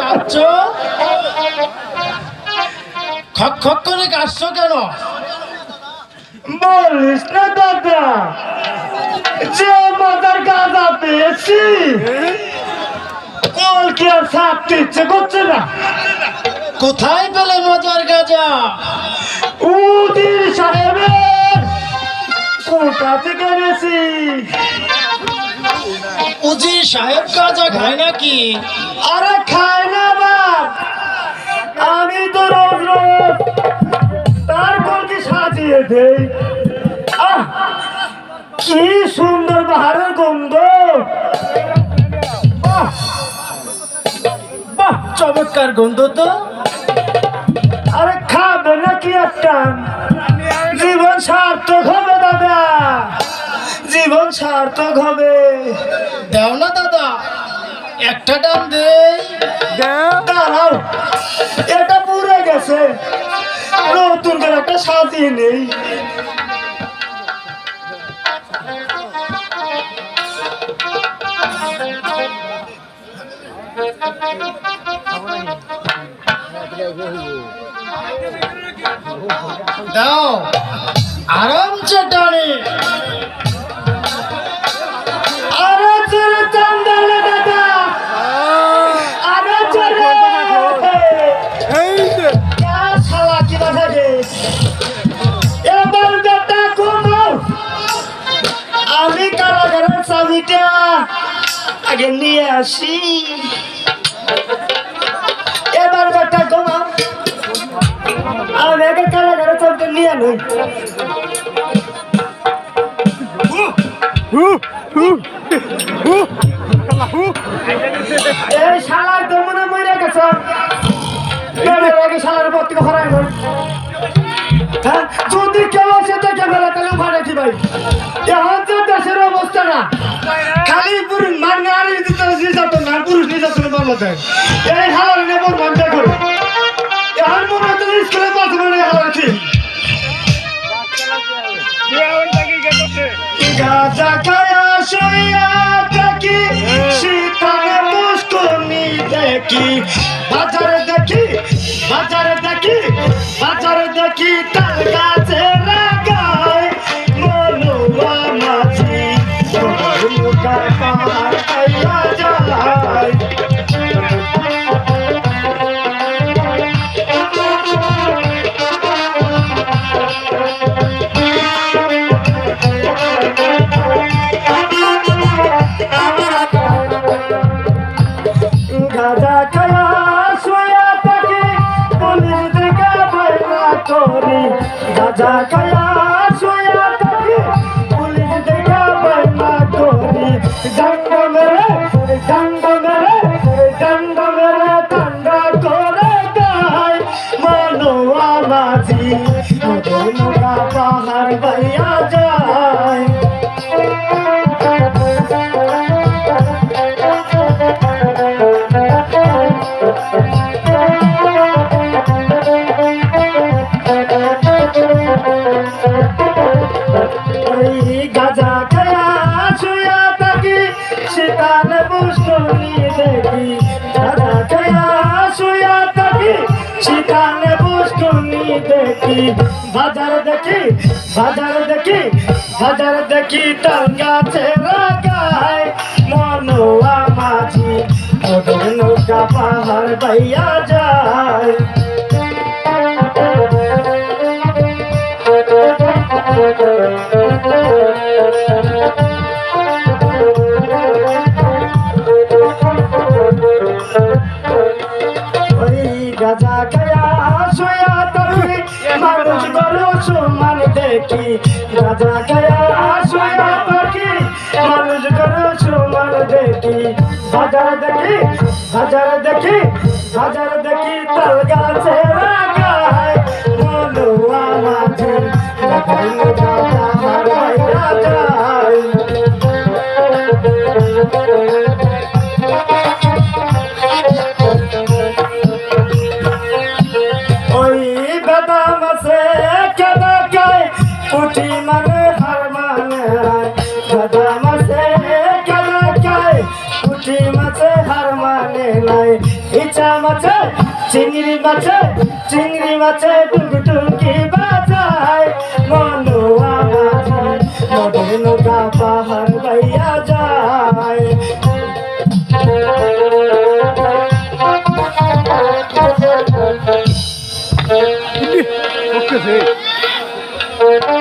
কাঁদছ? খক খক করে কাঁদছ কেন? বলিস না দাদা যে মাদার গাঁদা পেয়েছি কল কি আর ছাড়তে করছে না? কোথায় পেলে মজার গাঁজা উদির সাহেবের কোথা থেকে এনেছি। উজির সাহেব কাজা খায় নাকি? আরে খায় না বাপ। আমি তো রোজ রোজ তার কলকে সাজিয়ে দেই। আহ, কি সুন্দর বাহারের গন্ধ। বাহ বাহ, চমৎকার গন্ধ তো। আরে খাবে নাকি একটা? জীবন সার্থক হবে দাদা। জীবন সার্থক হবে। দাও না দাদা একটা টান দাঁড়াও এটা পুড়ে গেছে। নতুন করে একটা সাজিয়ে নেই। দাও আরাম টানে। শালা এবার বেটা ঘুমাও আমি কারাগারের চাবিটা আগে নিয়ে আসি। এবার বেটা ঘুমাও আমি আগে কারাগারের চাবিটা নিয়ে নই। এই শালার তো মনে মরে গেছ। যদি কেউ এসে দেখে ফেলে, তাহলে ভাড়া কি ভাই? এখন তো দেশের অবস্থা না। খালি পুরুষ মার নারী নির্যাতন না পুরুষ নির্যাতন বলা যায় এই হালার নেবর মানতে করো। এখন মনে হচ্ছে স্কুলে পাঁচ মানে হালার ঠিক গাজা খায়া শুইয়া থাকি শীতলে পুষ্করণী দেখি। বাজারে বাজারে দেখি বাজারে দেখি তার মাঝি মদনগা পাহাড় বাইয়া যায়। গাজা খায়া দেখি, বাজার দেখি বাজার দেখি বাজার দেখি তার গাছে রাখায়। মনোয়া মাঝি নৌকা পাহাড় বাইয়া যায়। গরু সমান দেখি। গাজা খায়া শুয়া থাকি মানুষ গরু সমান দেখি। বাজার দেখি বাজার দেখি বাজার দেখি তাল গাছে লাগায় মনুয়া মাঝে চিংড়ি মাছে চিংড়ি মাছে টুকটুকি বাজায়। মনুয়া মাঝি নদের নৌকা পাহাড় বাইয়া যায় ওকে